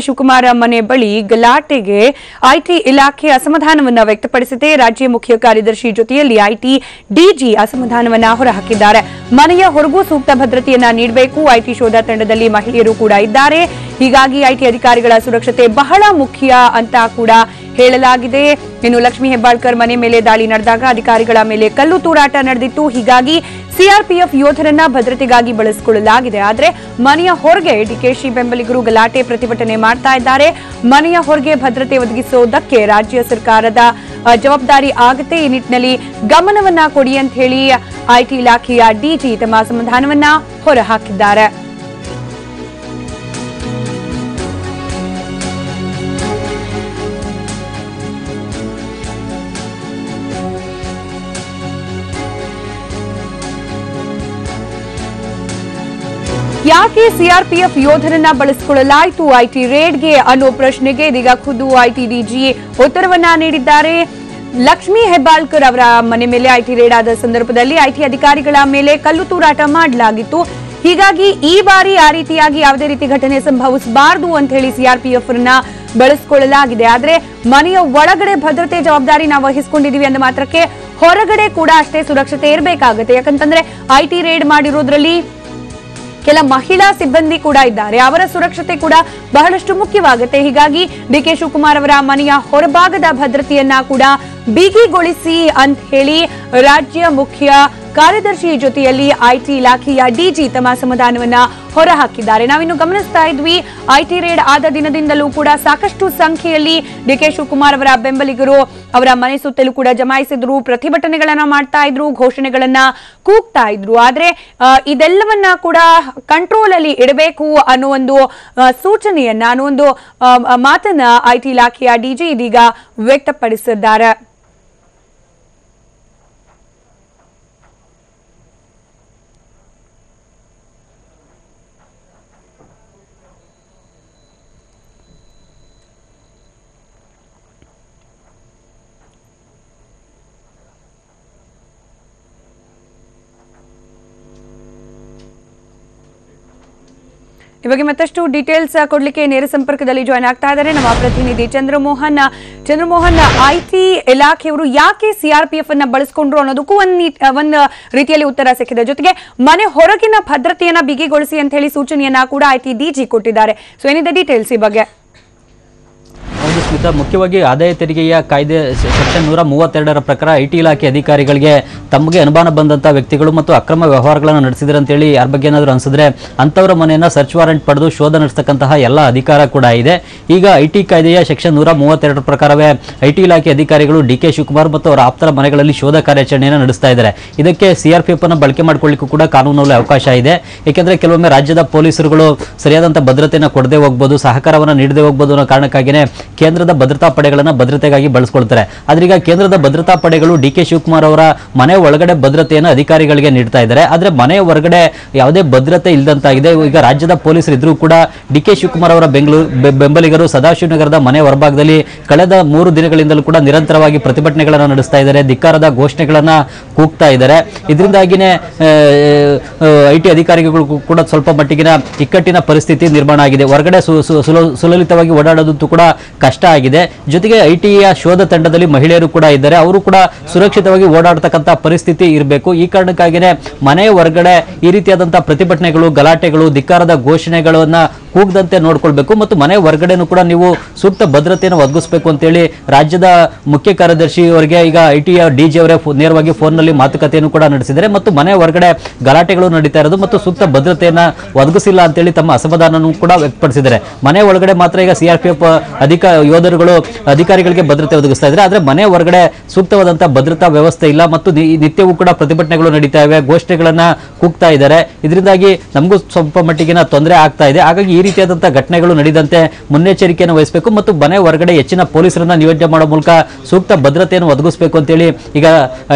DK Shivakumar ಮನೆ ಬಳಿ ಗಲಾಟೆಗೆ IT ಇಲಾಖೆ ಅಸಮಾಧಾನವನ್ನು ವ್ಯಕ್ತಪಡಿಸಿದೆ. ರಾಜ್ಯ ಮುಖ್ಯ ಕಾರ್ಯದರ್ಶಿ ಜೊತೆಯಲ್ಲಿ ಐಟಿ ಡಿಜಿ ಅಸಮಾಧಾನವನ್ನು ಹೊರಹಾಕಿದ್ದಾರೆ. ಮನೆಯ ಹೊರಗೂ ಸೂಕ್ತ ಭದ್ರತೆಯನ್ನ ನೀಡಬೇಕು. ಐಟಿ ಶೋಧ ತಂಡದಲ್ಲಿ ಮಹಿಳೆಯರು ಕೂಡ ಇದ್ದಾರೆ. ಹೀಗಾಗಿ ಐಟಿ ಅಧಿಕಾರಿಗಳ ಸುರಕ್ಷತೆ ಬಹಳ ಮುಖ್ಯ ಅಂತ ಕೂಡ ಹೇಳಲಾಗಿದೆ. ಇನ್ನು ಲಕ್ಷ್ಮಿ ಹೆಬ್ಬಾಳ್ಕರ್ ಮನೆ ಮೇಲೆ ದಾಳಿ ನಡೆದಾಗ ಅಧಿಕಾರಿಗಳ ಮೇಲೆ ಕಲ್ಲು ತೂರಾಟ ನಡೆದಿತ್ತು. ಹೀಗಾಗಿ ಸಿಆರ್ಪಿಎಫ್ ಯೋಧರನ್ನ ಭದ್ರತೆಗಾಗಿ ಬಳಸಿಕೊಳ್ಳಲಾಗಿದೆ. ಆದರೆ ಮನೆಯ ಹೊರಗೆ ಡಿಕೆಶಿ ಬೆಂಬಲಿಗರು ಗಲಾಟೆ ಪ್ರತಿಭಟನೆ ಮಾಡ್ತಾ ಇದ್ದಾರೆ. ಮನೆಯ ಹೊರಗೆ ಭದ್ರತೆ ಒದಗಿಸೋದಕ್ಕೆ ರಾಜ್ಯ ಸರ್ಕಾರದ ಜವಾಬ್ದಾರಿ ಆಗುತ್ತೆ. ಈ ನಿಟ್ಟಿನಲ್ಲಿ ಗಮನವನ್ನ ಕೊಡಿ ಅಂತ ಹೇಳಿ ಐಟಿ ಇಲಾಖೆಯ ಡಿಜಿ ತಮ್ಮ ಅಸಮಾಧಾನವನ್ನ ಹೊರಹಾಕಿದ್ದಾರೆ. ಯಾಕೆ ಸಿಆರ್ಪಿಎಫ್ ಯೋಧರನ್ನ ಬಳಸಿಕೊಳ್ಳಲಾಯಿತು? ಐಟಿ ರೇಡ್ಗೆ ಅನ್ನೋ ಪ್ರಶ್ನೆಗೆ ಇದೀಗ ಖುದ್ದು ಐಟಿ ಡಿಜಿ ಉತ್ತರವನ್ನ ನೀಡಿದ್ದಾರೆ. ಲಕ್ಷ್ಮೀ ಹೆಬ್ಬಾಳ್ಕರ್ ಅವರ ಮನೆ ಮೇಲೆ ಐಟಿ ರೇಡ್ ಆದ ಸಂದರ್ಭದಲ್ಲಿ ಐಟಿ ಅಧಿಕಾರಿಗಳ ಮೇಲೆ ಕಲ್ಲು ತೂರಾಟ ಮಾಡಲಾಗಿತ್ತು. ಹೀಗಾಗಿ ಈ ಬಾರಿ ಆ ರೀತಿಯಾಗಿ ಯಾವುದೇ ರೀತಿ ಘಟನೆ ಸಂಭವಿಸಬಾರದು ಅಂತ ಹೇಳಿ ಸಿಆರ್ಪಿಎಫ್ ಅನ್ನ ಬಳಸಿಕೊಳ್ಳಲಾಗಿದೆ. ಆದ್ರೆ ಮನೆಯ ಒಳಗಡೆ ಭದ್ರತೆ ಜವಾಬ್ದಾರಿ ನಾವು ವಹಿಸಿಕೊಂಡಿದ್ದೀವಿ ಅಂದ ಮಾತ್ರಕ್ಕೆ ಹೊರಗಡೆ ಕೂಡ ಅಷ್ಟೇ ಸುರಕ್ಷತೆ ಇರಬೇಕಾಗುತ್ತೆ. ಯಾಕಂತಂದ್ರೆ ಐಟಿ ರೇಡ್ ಮಾಡಿರೋದ್ರಲ್ಲಿ ಕೆಲ ಮಹಿಳಾ ಸಿಬ್ಬಂದಿ ಕೂಡ ಇದ್ದಾರೆ. ಅವರ ಸುರಕ್ಷತೆ ಕೂಡ ಬಹಳಷ್ಟು ಮುಖ್ಯವಾಗುತ್ತೆ. ಹೀಗಾಗಿ ಡಿಕೆ ಶಿವಕುಮಾರ್ ಅವರ ಮನೆಯ ಹೊರಭಾಗದ ಭದ್ರತೆಯನ್ನ ಕೂಡ ಬಿಗಿಗೊಳಿಸಿ ಅಂತ ಹೇಳಿ ರಾಜ್ಯ ಮುಖ್ಯ ಕಾರ್ಯದರ್ಶಿ ಜೊತೆಯಲ್ಲಿ ಐಟಿ ಇಲಾಖೆಯ ಡಿಜಿ ತಮ್ಮ ಅಸಮಾಧಾನವನ್ನ ಹೊರಹಾಕಿದ್ದಾರೆ. ನಾವಿನ್ನು ಗಮನಿಸ್ತಾ ಇದ್ವಿ ಐಟಿ ರೇಡ್ ಆದ ದಿನದಿಂದಲೂ ಕೂಡ ಸಾಕಷ್ಟು ಸಂಖ್ಯೆಯಲ್ಲಿ ಡಿಕೆ ಶಿವಕುಮಾರ್ ಅವರ ಬೆಂಬಲಿಗರು ಅವರ ಮನೆ ಸುತ್ತಲೂ ಕೂಡ ಜಮಾಯಿಸಿದ್ರು, ಪ್ರತಿಭಟನೆಗಳನ್ನ ಮಾಡ್ತಾ ಇದ್ರು, ಘೋಷಣೆಗಳನ್ನ ಕೂಗ್ತಾ ಇದ್ರು. ಆದ್ರೆ ಇದೆಲ್ಲವನ್ನ ಕೂಡ ಕಂಟ್ರೋಲ್ ಅಲ್ಲಿ ಇಡಬೇಕು ಅನ್ನೋ ಒಂದು ಸೂಚನೆಯನ್ನ ಅನ್ನೋ ಒಂದು ಮಾತನ್ನ ಐಟಿ ಇಲಾಖೆಯ ಡಿಜಿ ಇದೀಗ ವ್ಯಕ್ತಪಡಿಸಿದ್ದಾರೆ. ಈ ಬಗ್ಗೆ ಮತ್ತಷ್ಟು ಡೀಟೇಲ್ಸ್ ಕೊಡಲಿಕ್ಕೆ ನೇರ ಸಂಪರ್ಕದಲ್ಲಿ ಜಾಯ್ನ್ ಆಗ್ತಾ ಇದ್ದಾರೆ ನಮ್ಮ ಪ್ರತಿನಿಧಿ ಚಂದ್ರಮೋಹನ್. ಚಂದ್ರಮೋಹನ್ ಐಟಿ ಇಲಾಖೆಯವರು ಯಾಕೆ ಸಿಆರ್ಪಿಎಫ್ ಅನ್ನ ಬಳಸ್ಕೊಂಡ್ರು ಅನ್ನೋದಕ್ಕೂ ಒಂದು ಒಂದ್ ರೀತಿಯಲ್ಲಿ ಉತ್ತರ ಸಿಕ್ಕಿದೆ. ಜೊತೆಗೆ ಮನೆ ಹೊರಗಿನ ಭದ್ರತೆಯನ್ನ ಬಿಗಿಗೊಳಿಸಿ ಅಂತ ಹೇಳಿ ಸೂಚನೆಯನ್ನ ಕೂಡ ಐಟಿ ಡಿಜಿ ಕೊಟ್ಟಿದ್ದಾರೆ. ಸೊ ಏನಿದೆ ಡೀಟೇಲ್ಸ್ ಈ ಬಗ್ಗೆ? ಹೌದು ಮುಖ್ಯವಾಗಿ ಆದಾಯ ತೆರಿಗೆಯ ಕಾಯ್ದೆ ಸೆಕ್ಷನ್ ನೂರ ಮೂವತ್ತೆರಡರ ಪ್ರಕಾರ ಐಟಿ ಇಲಾಖೆ ಅಧಿಕಾರಿಗಳಿಗೆ ತಮಗೆ ಅನುಮಾನ ಬಂದಂತಹ ವ್ಯಕ್ತಿಗಳು ಮತ್ತು ಅಕ್ರಮ ವ್ಯವಹಾರಗಳನ್ನು ನಡೆಸಿದ್ರೆ ಅಂತೇಳಿ ಯಾರ ಬಗ್ಗೆ ಏನಾದರೂ ಅನ್ಸಿದ್ರೆ ಅಂಥವರ ಮನೆಯನ್ನು ಸರ್ಚ್ ವಾರೆಂಟ್ ಪಡೆದು ಶೋಧ ನಡೆಸತಕ್ಕಂತಹ ಎಲ್ಲ ಅಧಿಕಾರ ಕೂಡ ಇದೆ. ಈಗ ಐಟಿ ಕಾಯ್ದೆಯ ಸೆಕ್ಷನ್ ನೂರ ಮೂವತ್ತೆರಡರ ಪ್ರಕಾರವೇ ಐಟಿ ಇಲಾಖೆ ಅಧಿಕಾರಿಗಳು ಡಿ ಕೆ ಶಿವಕುಮಾರ್ ಮತ್ತು ಅವರ ಆಪ್ತರ ಮನೆಗಳಲ್ಲಿ ಶೋಧ ಕಾರ್ಯಾಚರಣೆಯನ್ನು ನಡೆಸ್ತಾ ಇದ್ದಾರೆ. ಇದಕ್ಕೆ ಸಿಆರ್ಪಿಎಫ್ ಅನ್ನು ಬಳಕೆ ಮಾಡಿಕೊಳ್ಳಿಕ್ಕೂ ಕೂಡ ಕಾನೂನಲ್ಲಿ ಅವಕಾಶ ಇದೆ. ಏಕೆಂದರೆ ಕೆಲವೊಮ್ಮೆ ರಾಜ್ಯದ ಪೊಲೀಸರುಗಳು ಸರಿಯಾದಂಥ ಭದ್ರತೆಯನ್ನು ಕೊಡದೆ ಹೋಗ್ಬೋದು, ಸಹಕಾರವನ್ನು ನೀಡದೆ ಹೋಗ್ಬೋದು ಅನ್ನೋ ಕಾರಣಕ್ಕಾಗಿಯೇ ಕೇಂದ್ರದ ಭದ್ರತಾ ಪಡೆಗಳನ್ನು ಭದ್ರತೆಗಾಗಿ ಬಳಸ್ಕೊಳ್ತಾರೆ. ಆದ್ರೆ ಈಗ ಕೇಂದ್ರದ ಭದ್ರತಾ ಪಡೆಗಳು ಡಿ ಕೆ ಶಿವಕುಮಾರ್ ಅವರ ಮನೆ ಒಳಗಡೆ ಭದ್ರತೆಯನ್ನು ಅಧಿಕಾರಿಗಳಿಗೆ ನೀಡ್ತಾ ಇದ್ದಾರೆ. ಆದ್ರೆ ಮನೆ ಹೊರಗಡೆ ಯಾವುದೇ ಭದ್ರತೆ ಇಲ್ಲದಂತಾಗಿದೆ ಈಗ ರಾಜ್ಯದ ಪೊಲೀಸರು ಇದ್ರೂ ಕೂಡ ಡಿ ಕೆ ಶಿವಕುಮಾರ್ ಅವರ ಬೆಂಗಳೂರು ಬೆಂಬಲಿಗರು ಸದಾಶಿವನಗರದ ಮನೆ ಹೊರಭಾಗದಲ್ಲಿ ಕಳೆದ ಮೂರು ದಿನಗಳಿಂದಲೂ ಕೂಡ ನಿರಂತರವಾಗಿ ಪ್ರತಿಭಟನೆಗಳನ್ನು ನಡೆಸ್ತಾ ಇದ್ದಾರೆ. ಧಿಕ್ಕಾರದ ಘೋಷಣೆಗಳನ್ನ ಕೂಗ್ತಾ ಇದ್ದಾರೆ. ಇದರಿಂದಾಗಿನೇ ಐ ಟಿ ಅಧಿಕಾರಿಗಳು ಕೂಡ ಸ್ವಲ್ಪ ಮಟ್ಟಿಗಿನ ಇಕ್ಕಟ್ಟಿನ ಪರಿಸ್ಥಿತಿ ನಿರ್ಮಾಣ ಆಗಿದೆ. ಹೊರಗಡೆ ಸುಲಲಿತವಾಗಿ ಓಡಾಡೋದಂತೂ ಕೂಡ ಕಷ್ಟ ಆಗಿದೆ. ಜೊತೆಗೆ ಐ ಟಿಯ ಶೋಧ ತಂಡದಲ್ಲಿ ಮಹಿಳೆಯರು ಕೂಡ ಇದ್ದಾರೆ. ಅವರು ಕೂಡ ಸುರಕ್ಷಿತವಾಗಿ ಓಡಾಡ್ತಕ್ಕಂಥ ಪರಿಸ್ಥಿತಿ ಇರಬೇಕು. ಈ ಕಾರಣಕ್ಕಾಗಿಯೇ ಮನೆಯ ಹೊರಗಡೆ ಈ ರೀತಿಯಾದಂತಹ ಪ್ರತಿಭಟನೆಗಳು, ಗಲಾಟೆಗಳು, ಧಿಕ್ಕಾರದ ಘೋಷಣೆಗಳನ್ನ ಕೂಗದಂತೆ ನೋಡ್ಕೊಳ್ಬೇಕು. ಮತ್ತು ಮನೆ ಹೊರಗಡೆನೂ ಕೂಡ ನೀವು ಸೂಕ್ತ ಭದ್ರತೆಯನ್ನು ಒದಗಿಸಬೇಕು ಅಂತೇಳಿ ರಾಜ್ಯದ ಮುಖ್ಯ ಕಾರ್ಯದರ್ಶಿ ಅವರಿಗೆ ಈಗ ಐ ಡಿಜಿ ಡಿ ಜಿ ಅವರೇ ನೇರವಾಗಿ ಫೋನ್ನಲ್ಲಿ ಮಾತುಕತೆಯನ್ನು ಕೂಡ ನಡೆಸಿದ್ದಾರೆ. ಮತ್ತು ಮನೆ ಹೊರಗಡೆ ಗಲಾಟೆಗಳು ನಡೀತಾ ಇರೋದು ಮತ್ತು ಸೂಕ್ತ ಭದ್ರತೆಯನ್ನು ಒದಗಿಸಿಲ್ಲ ಅಂತೇಳಿ ತಮ್ಮ ಅಸಮಾಧಾನನೂ ಕೂಡ ವ್ಯಕ್ತಪಡಿಸಿದ್ದಾರೆ. ಮನೆ ಒಳಗಡೆ ಮಾತ್ರ ಈಗ ಸಿಆರ್ಪಿಎಫ್ ಅಧಿಕ ಯೋಧರುಗಳು ಅಧಿಕಾರಿಗಳಿಗೆ ಭದ್ರತೆ ಒದಗಿಸ್ತಾ ಇದ್ದಾರೆ. ಆದರೆ ಮನೆ ಹೊರಗಡೆ ಸೂಕ್ತವಾದಂತಹ ಭದ್ರತಾ ವ್ಯವಸ್ಥೆ ಇಲ್ಲ ಮತ್ತು ನಿತ್ಯವೂ ಕೂಡ ಪ್ರತಿಭಟನೆಗಳು ನಡೀತಾ ಇವೆ ಗೋಷ್ಠಿಗಳನ್ನ ಕೂಗ್ತಾ ಇದ್ದಾರೆ. ಇದರಿಂದಾಗಿ ನಮಗೂ ಸ್ವಲ್ಪ ಮಟ್ಟಿಗಿನ ತೊಂದರೆ ಆಗ್ತಾ ಇದೆ. ಹಾಗಾಗಿ ಈ ರೀತಿಯಾದಂತಹ ಘಟನೆಗಳು ನಡೆದಂತೆ ಮುನ್ನೆಚ್ಚರಿಕೆಯನ್ನು ವಹಿಸಬೇಕು ಮತ್ತು ಮನೆ ಹೊರಗಡೆ ಹೆಚ್ಚಿನ ಪೊಲೀಸರನ್ನ ನಿಯೋಜನೆ ಮಾಡೋ ಮೂಲಕ ಸೂಕ್ತ ಭದ್ರತೆಯನ್ನು ಒದಗಿಸಬೇಕು ಅಂತೇಳಿ ಈಗ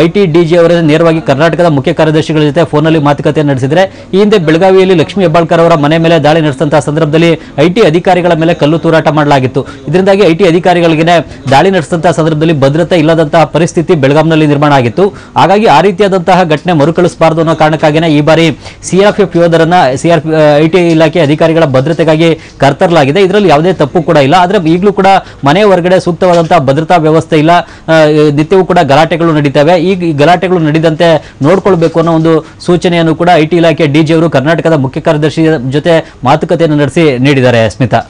ಐಟಿ ಡಿಜಿ ಅವರ ನೇರವಾಗಿ ಕರ್ನಾಟಕದ ಮುಖ್ಯ ಕಾರ್ಯದರ್ಶಿಗಳ ಜೊತೆ ಫೋನಲ್ಲಿ ಮಾತುಕತೆ ನಡೆಸಿದರೆ ಈ ಹಿಂದೆ ಬೆಳಗಾವಿಯಲ್ಲಿ ಲಕ್ಷ್ಮೀ ಹೆಬ್ಬಾಳ್ಕರ್ ಅವರ ಮನೆ ಮೇಲೆ ದಾಳಿ ನಡೆಸಿದಂತಹ ಸಂದರ್ಭದಲ್ಲಿ ಐಟಿ ಅಧಿಕಾರಿಗಳ ಮೇಲೆ ಕಲ್ಲು ತೂರಾಟ ಮಾಡಲಾಗಿತ್ತು. ಇದರಿಂದಾಗಿ ಐ ಟಿ ಟಿ ಅಧಿಕಾರಿಗಳಿಗೆ ದಾಳಿ ನಡೆಸಿದಂತಹ ಸಂದರ್ಭದಲ್ಲಿ ಭದ್ರತೆ ಇಲ್ಲದಂತಹ ಪರಿಸ್ಥಿತಿ ಬೆಳಗಾವಿನಲ್ಲಿ ನಿರ್ಮಾಣ ಆಗಿತ್ತು. ಹಾಗಾಗಿ ಆ ರೀತಿಯಾದಂತಹ ಘಟನೆ ಮರುಕಳಿಸಬಾರದು ಅನ್ನೋ ಕಾರಣಕ್ಕಾಗಿನೇ ಈ ಬಾರಿ ಸಿಆರ್ಪಿಎಫ್ ಯೋಧರನ್ನ, ಸಿಆರ್ಪಿ ಐಟಿ ಇಲಾಖೆ ಅಧಿಕಾರಿಗಳ ಭದ್ರತೆಗಾಗಿ ಕರ್ತರಲಾಗಿದೆ. ಇದರಲ್ಲಿ ಯಾವುದೇ ತಪ್ಪು ಕೂಡ ಇಲ್ಲ. ಆದರೆ ಈಗಲೂ ಕೂಡ ಮನೆ ಹೊರಗಡೆ ಸೂಕ್ತವಾದಂತಹ ಭದ್ರತಾ ವ್ಯವಸ್ಥೆ ಇಲ್ಲ. ನಿತ್ಯವೂ ಕೂಡ ಗಲಾಟೆಗಳು ನಡೀತವೆ. ಈ ಗಲಾಟೆಗಳು ನಡೆದಂತೆ ನೋಡ್ಕೊಳ್ಬೇಕು ಅನ್ನೋ ಒಂದು ಸೂಚನೆಯನ್ನು ಕೂಡ ಐಟಿ ಇಲಾಖೆ ಡಿಜಿ ಅವರು ಕರ್ನಾಟಕದ ಮುಖ್ಯ ಕಾರ್ಯದರ್ಶಿ ಜೊತೆ ಮಾತುಕತೆಯನ್ನು ನಡೆಸಿ ನೀಡಿದ್ದಾರೆ, ಸ್ಮಿತಾ.